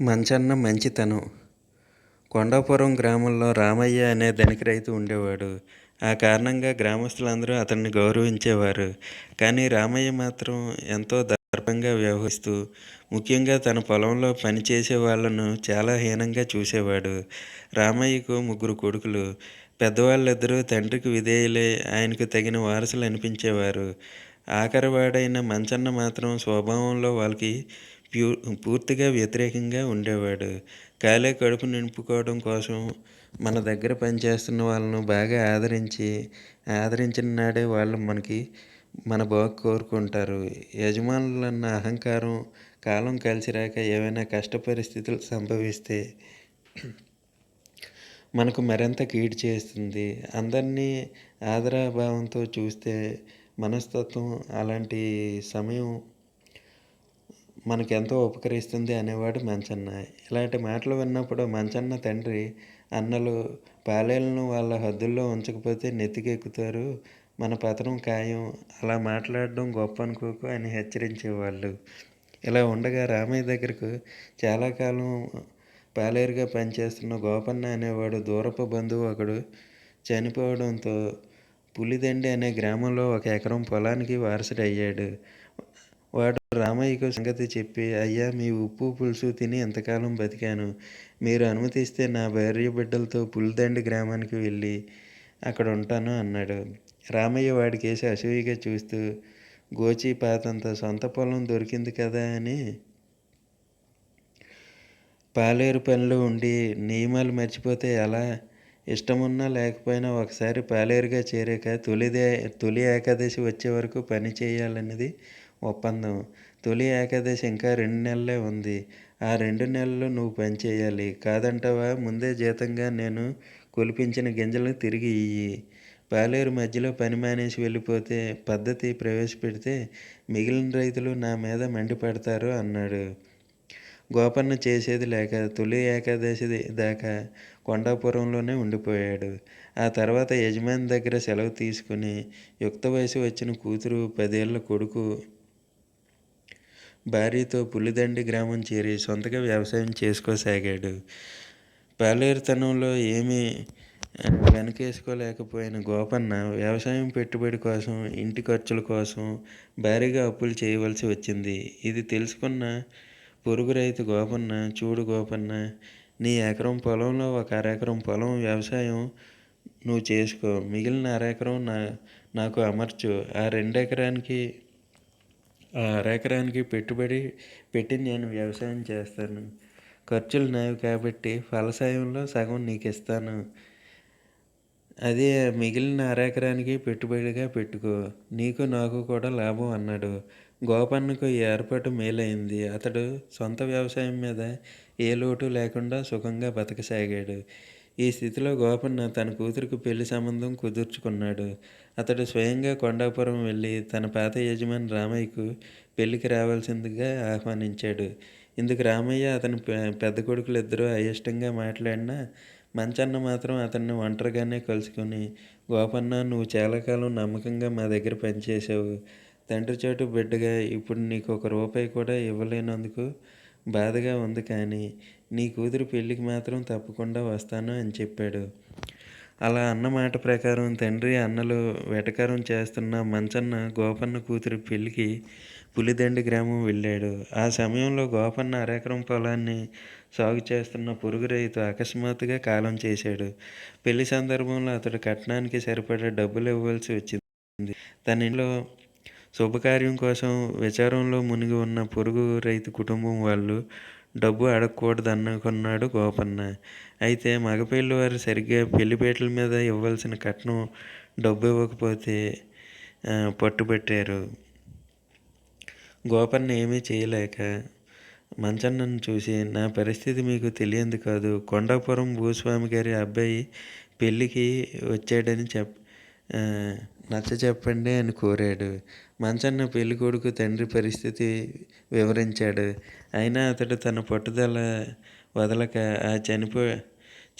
మంచన్న మంచితనం. కొండాపురం గ్రామంలో రామయ్య అనే ధనిక రైతు ఉండేవాడు. ఆ కారణంగా గ్రామస్తులందరూ అతన్ని గౌరవించేవారు. కానీ రామయ్య మాత్రం ఎంతో దర్పంగా వ్యవహరిస్తూ ముఖ్యంగా తన పొలంలో పనిచేసే వాళ్ళను చాలా హీనంగా చూసేవాడు. రామయ్యకు ముగ్గురు కొడుకులు. పెద్దవాళ్ళిద్దరూ తండ్రికి విధేయులే ఆయనకు తగిన వారసులు అనిపించేవారు. ఆఖరివాడైన మంచన్న మాత్రం స్వభావంలో వాళ్ళకి ప్యూ పూర్తిగా వ్యతిరేకంగా ఉండేవాడు. ఖాళీ కడుపు నింపుకోవడం కోసం మన దగ్గర పనిచేస్తున్న వాళ్ళను బాగా ఆదరించి ఆదరించిన నాడే వాళ్ళు మనకి మన బాగు కోరుకుంటారు. యజమానులన్న అహంకారం కాలం కలిసి రాక ఏవైనా కష్ట పరిస్థితులు సంభవిస్తే మనకు మరింత కీడు చేస్తుంది. అందరినీ ఆదరాభావంతో చూస్తే మనస్తత్వం అలాంటి సమయం మనకెంతో ఉపకరిస్తుంది అనేవాడు మంచన్న. ఇలాంటి మాటలు విన్నప్పుడు మంచన్న తండ్రి అన్నలు పాలేలను వాళ్ళ హద్దుల్లో ఉంచకపోతే నెత్తికెక్కుతారు. మన పతనం ఖాయం. అలా మాట్లాడడం గొప్ప అనుకోకు అని హెచ్చరించేవాళ్ళు. ఇలా ఉండగా రామయ్య దగ్గరకు చాలా కాలం పాలేరుగా పనిచేస్తున్న గోపన్న అనేవాడు దూరపు బంధువు ఒకడు. చనిపోవడంతో పులిదండి అనే గ్రామంలో ఒక ఎకరం పొలానికి వారసుడయ్యాడు. రామయ్యకు సంగతి చెప్పి అయ్యా మీ ఉప్పు పులుసు తిని ఎంతకాలం బతికాను? మీరు అనుమతిస్తే నా భార్య బిడ్డలతో పులిదండి గ్రామానికి వెళ్ళి అక్కడ ఉంటాను అన్నాడు. రామయ్య వాడికేసి అసూయగా చూస్తూ గోచి పాతంత సొంత పొలం దొరికింది కదా అని పాలేరు పనిలో ఉండి నియమాలు మర్చిపోతే ఎలా? ఇష్టమున్నా లేకపోయినా ఒకసారి పాలేరుగా చేరాక తొలిదే తొలి ఏకాదశి వచ్చే వరకు పని చేయాలన్నది ఒప్పందం. తొలి ఏకాదశి ఇంకా రెండు నెలలే ఉంది. ఆ రెండు నెలలు నువ్వు పని చేయాలి. కాదంటావా? ముందే జీతంగా నేను కొలిపించిన గింజలను తిరిగి ఇయ్యి. పాలేరు మధ్యలో పని మానేసి వెళ్ళిపోతే పద్ధతి ప్రవేశపెడితే మిగిలిన రైతులు నా మీద మండిపడతారు అన్నాడు. గోపన్న చేసేది లేక తొలి ఏకాదశి దాకా కొండాపురంలోనే ఉండిపోయాడు. ఆ తర్వాత యజమాని దగ్గర సెలవు తీసుకుని యుక్త వయసు వచ్చిన కూతురు పదేళ్ళ కొడుకు భార్యతో పులిదండి గ్రామం చేరి సొంతగా వ్యవసాయం చేసుకోసాగాడు. పాలేరుతనంలో ఏమీ వెనకేసుకోలేకపోయిన గోపన్న వ్యవసాయం పెట్టుబడి కోసం ఇంటి ఖర్చుల కోసం భారీగా అప్పులు చేయవలసి వచ్చింది. ఇది తెలుసుకున్న పొరుగు రైతు గోపన్న చూడు గోపన్న నీ ఎకరం పొలంలో ఒక అరెకరం పొలం వ్యవసాయం నువ్వు చేసుకో మిగిలిన అరెకరం నా నాకు అమర్చు. ఆ రెండెకరానికి ఎకరానికి పెట్టుబడి పెట్టి నేను వ్యవసాయం చేస్తాను. ఖర్చులు నావి కాబట్టి ఫలసాయంలో సగం నీకు ఇస్తాను అదే మిగిలిన అరెకరానికి పెట్టుబడిగా పెట్టుకో. నీకు నాకు కూడా లాభం అన్నాడు. గోపన్నకు ఈ ఏర్పాటు మేలైంది. అతడు సొంత వ్యవసాయం మీద ఏ లోటు లేకుండా సుఖంగా బతకసాగాడు. ఈ స్థితిలో గోపన్న తన కూతురికి పెళ్ళి సంబంధం కుదుర్చుకున్నాడు. అతడు స్వయంగా కొండాపురం వెళ్ళి తన పాత యజమాని రామయ్యకు పెళ్ళికి రావాల్సిందిగా ఆహ్వానించాడు. ఇందుకు రామయ్య అతని పెద్ద కొడుకులు ఇద్దరూ అయిష్టంగా మాట్లాడినా మంచన్న మాత్రం అతన్ని ఒంటరిగానే కలుసుకొని గోపన్న నువ్వు చాలా కాలం నమ్మకంగా మా దగ్గర పనిచేసావు తండ్రి చోటు బిడ్డగా ఇప్పుడు నీకు ఒక రూపాయి కూడా ఇవ్వలేనందుకు బాధగా ఉంది కానీ నీ కూతురు పెళ్ళికి మాత్రం తప్పకుండా వస్తాను అని చెప్పాడు. అలా అన్న మాట ప్రకారం తండ్రి అన్నలు వెటకారం చేస్తున్న మంచన్న గోపన్న కూతురు పెళ్ళికి పులిదండి గ్రామం వెళ్ళాడు. ఆ సమయంలో గోపన్న అరెకరం పొలాన్ని సాగు చేస్తున్న పొరుగు రైతు అకస్మాత్తుగా కాలం చేశాడు. పెళ్ళి సందర్భంలో అతడు కట్నానికి సరిపడా డబ్బులు ఇవ్వాల్సి వచ్చింది. తన ఇంట్లో శుభకార్యం కోసం విచారంలో మునిగి ఉన్న పొరుగు రైతు కుటుంబం వాళ్ళు డబ్బు అడగకూడదనుకున్నాడు గోపన్న. అయితే మగపెళ్ళి వారు సరిగ్గా పెళ్ళిపేటల మీద ఇవ్వాల్సిన కట్నం డబ్బు ఇవ్వకపోతే పట్టుబట్టారు. గోపన్న ఏమీ చేయలేక మంచన్నను చూసి నా పరిస్థితి మీకు తెలియంది కాదు. కొండాపురం భూస్వామి గారి అబ్బాయి పెళ్ళికి వచ్చాడని చెప్ నచ్చ చెప్పండి అని కోరాడు. మంచన్న పెళ్ళి కొడుకు తండ్రి పరిస్థితి వివరించాడు. అయినా అతడు తన పట్టుదల వదలక ఆ చనిపో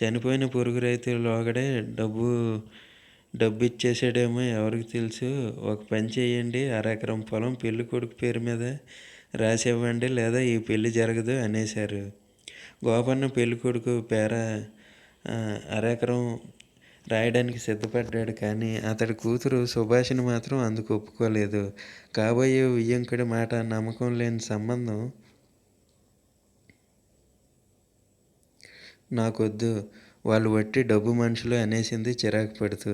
చనిపోయిన పొరుగు రైతు లోగడే డబ్బు డబ్బు ఇచ్చేసాడేమో ఎవరికి తెలుసు. ఒక పని చేయండి అరెకరం పొలం పెళ్ళి కొడుకు పేరు మీద రాసివ్వండి లేదా ఈ పెళ్ళి జరగదు అనేశారు. గోపన్న పెళ్ళికొడుకు పేర అరెకరం రాయడానికి సిద్ధపడ్డాడు కానీ అతడి కూతురు సుభాషిని మాత్రం అందుకు ఒప్పుకోలేదు. కాబోయే ఉయ్యంకుడి మాట నమ్మకం లేని సంబంధం నాకొద్దు. వాళ్ళు వట్టి డబ్బు మనుషులు అనేసింది చిరాకు పడుతూ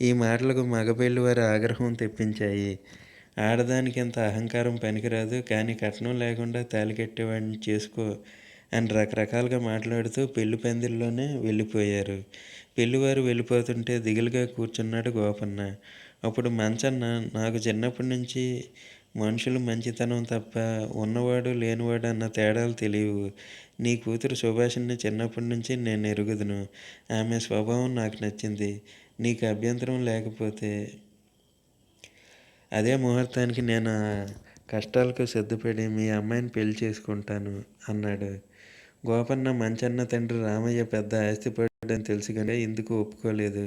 ఈ మాటలకు మగపెళ్ళి వారి ఆగ్రహం తెప్పించాయి. ఆడదానికి ఇంత అహంకారం పనికిరాదు కానీ కట్నం లేకుండా తాలికెట్టేవాడిని చేసుకో అని రకరకాలుగా మాట్లాడుతూ పెళ్ళి పందిల్లోనే వెళ్ళిపోయారు. పెళ్ళివారు వెళ్ళిపోతుంటే దిగులుగా కూర్చున్నాడు గోపన్న. అప్పుడు మంచన్న నాకు చిన్నప్పటి నుంచి మనుషులు మంచితనం తప్ప ఉన్నవాడు లేనివాడు అన్న తేడాలు తెలియవు. నీ కూతురు సుభాషిని చిన్నప్పటి నుంచి నేను ఎరుగుదును. ఆమె స్వభావం నాకు నచ్చింది. నీకు అభ్యంతరం లేకపోతే అదే ముహూర్తానికి నేను కష్టాలకు సిద్ధపడి మీ అమ్మాయిని పెళ్ళి చేసుకుంటాను అన్నాడు. గోపన్న మంచన్న తండ్రి రామయ్య పెద్ద ఆస్తిపడ్డని తెలుసు కానీ ఇందుకు ఒప్పుకోలేదు.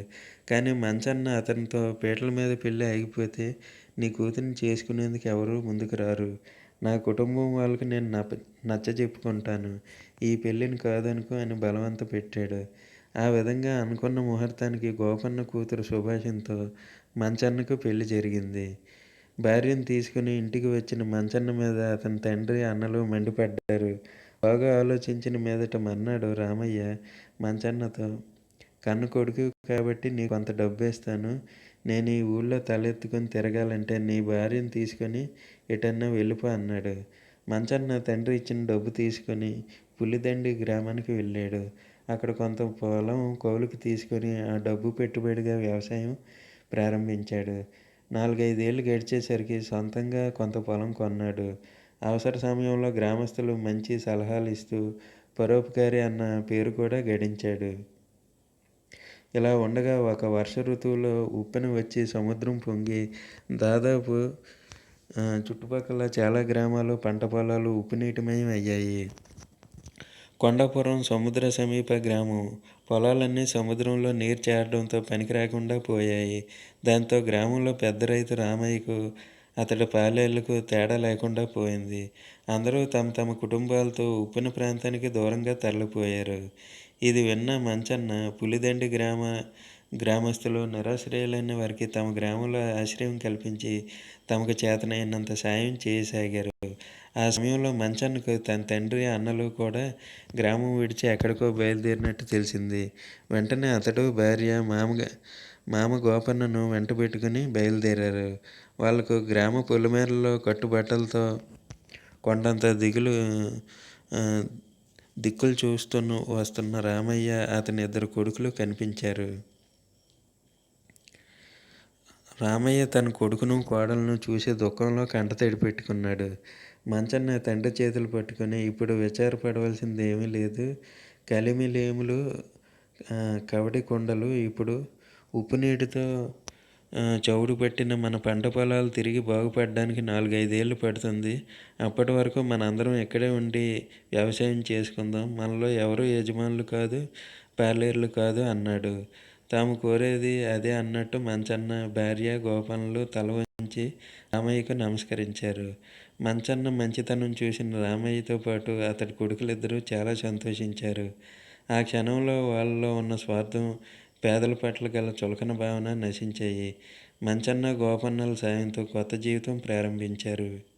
కానీ మంచన్న అతనితో పీటల మీద పెళ్ళి ఆగిపోతే నీ కూతురిని చేసుకునేందుకు ఎవరూ ముందుకు రారు. నా కుటుంబం వాళ్ళకి నేను నచ్చ నచ్చ చెప్పుకుంటాను. ఈ పెళ్ళిని కాదనుకో అని బలవంత పెట్టాడు. ఆ విధంగా అనుకున్న ముహూర్తానికి గోపన్న కూతురు సుభాషంతో మంచన్నకు పెళ్ళి జరిగింది. భార్యను తీసుకుని ఇంటికి వచ్చిన మంచన్న మీద అతని తండ్రి అన్నలు మండిపడ్డారు. బాగా ఆలోచించిన మీదట మన్నాడు రామయ్య మంచన్నతో కన్ను కొడుకు కాబట్టి నీకు కొంత డబ్బు ఇస్తాను నేను ఈ ఊళ్ళో తలెత్తుకొని తిరగాలంటే నీ భార్యను తీసుకొని ఎటన్నా వెళ్ళిపో అన్నాడు. మంచన్న తండ్రి ఇచ్చిన డబ్బు తీసుకొని పులిదండి గ్రామానికి వెళ్ళాడు. అక్కడ కొంత పొలం కౌలుకి తీసుకొని ఆ డబ్బు పెట్టుబడిగా వ్యవసాయం ప్రారంభించాడు. నాలుగైదేళ్ళు గడిచేసరికి సొంతంగా కొంత పొలం కొన్నాడు. అవసర సమయంలో గ్రామస్తులు మంచి సలహాలు ఇస్తూ పరోపకారి అన్న పేరు కూడా గడించాడు. ఇలా ఉండగా ఒక వర్ష ఋతువులో ఉప్పెన వచ్చి సముద్రం పొంగి దాదాపు చుట్టుపక్కల చాలా గ్రామాలు పంట పొలాలు ఉప్పునీటిమయం అయ్యాయి. కొండాపురం సముద్ర సమీప గ్రామం. పొలాలన్నీ సముద్రంలో నీరు చేరడంతో పనికి రాకుండా పోయాయి. దాంతో గ్రామంలో పెద్ద రైతు రామయ్యకు అతడి పాలేళ్ళకు తేడా లేకుండా పోయింది. అందరూ తమ తమ కుటుంబాలతో ఉప్పిన ప్రాంతానికి దూరంగా తరలిపోయారు. ఇది విన్న మంచన్న పులిదండి గ్రామ గ్రామస్తులు నిరాశ్రయులైన వారికి తమ గ్రామంలో ఆశ్రయం కల్పించి తమకు చేతనైనంత సాయం చేయసాగారు. ఆ సమయంలో మంచన్నకు తన తండ్రి అన్నలు కూడా గ్రామం విడిచి ఎక్కడికో బయలుదేరినట్టు తెలిసింది. వెంటనే అతడు భార్య మామగా మామ గోపన్నను వెంట పెట్టుకుని బయలుదేరారు. వాళ్ళకు గ్రామ పొలిమేరలో కట్టుబట్టలతో కొండంత దిగులు దిక్కులు చూస్తున్న వస్తున్న రామయ్య అతని ఇద్దరు కొడుకులు కనిపించారు. రామయ్య తన కొడుకును కోడలను చూసి దుఃఖంలో కంటతడి పెట్టుకున్నాడు మంచన్న తండ్రి చేతులు పట్టుకుని ఇప్పుడు విచారపడవలసింది ఏమీ లేదు. కలిమిలేములు కవడి కొండలు ఇప్పుడు ఉప్పు నీటితో చౌడు పట్టిన మన పంట పొలాలు తిరిగి బాగుపడడానికి నాలుగైదేళ్ళు పడుతుంది. అప్పటి వరకు మనందరం ఇక్కడే ఉండి వ్యవసాయం చేసుకుందాం. మనలో ఎవరు యజమానులు కాదు పాలేర్లు కాదు అన్నాడు. తాము కోరేది అదే అన్నట్టు మంచన్న భార్య గోపనలు తల వంచి రామయ్యకు నమస్కరించారు. మంచన్న మంచితనం చూసిన రామయ్యతో పాటు అతడి కొడుకులిద్దరూ చాలా సంతోషించారు. ఆ క్షణంలో వాళ్ళలో ఉన్న స్వార్థం పేదల పట్ల గల చులకన భావన నశించాయి. మంచన్న గోపన్నల సాయంతో కొత్త జీవితం ప్రారంభించారు.